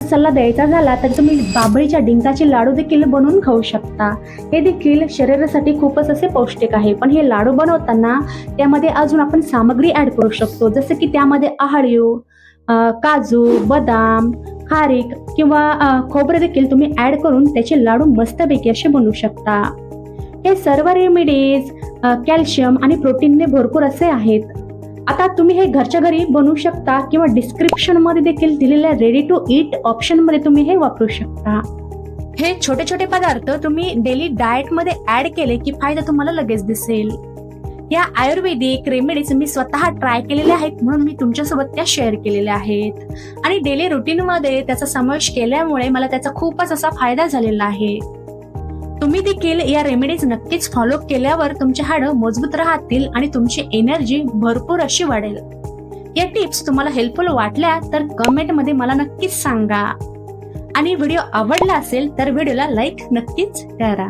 सल्ला द्यायचा झाला तर तुम्ही बाबळीच्या डिंकाचे लाडू देखील बनवून खाऊ शकता. हे देखील शरीरासाठी खूपच असे पौष्टिक आहे. पण हे लाडू बनवताना त्यामध्ये अजून आपण सामग्री ऍड करू शकतो. जसं की त्यामध्ये आहाळीव काजू बदाम खारीक किंवा खोबरे देखील तुम्ही ऍड करून त्याचे लाडू मस्तपैकी असे बनवू शकता. हे सर्व रेमेडीज कॅल्शियम आणि प्रोटीनने भरपूर असे आहेत. आता तुम्ही हे घरच्या घरी बनवू शकता किंवा डिस्क्रिप्शनमध्ये देखील दिलेल्या रेडी टू ईट ऑप्शनमध्ये तुम्ही हे वापरू शकता. हे छोटे छोटे पदार्थ तुम्ही डेली डाएटमध्ये ऍड केले की फायदा तुम्हाला लगेच दिसेल. या आयुर्वेदिक रेमेडीज मी स्वतः ट्राय केलेल्या आहेत म्हणून मी तुमच्यासोबत त्या शेअर केलेल्या आहेत. आणि डेली रुटीनमध्ये त्याचा समावेश केल्यामुळे मला त्याचा खूपच असा फायदा झालेला आहे. तुम्ही देखील या रेमेडीज नक्कीच फॉलो केल्यावर तुमचे हाडं मजबूत राहतील आणि तुमची एनर्जी भरपूर अशी वाढेल. या टिप्स तुम्हाला हेल्पफुल वाटल्या तर कमेंटमध्ये मला नक्कीच सांगा. आणि व्हिडिओ आवडला असेल तर व्हिडिओला लाईक नक्कीच करा.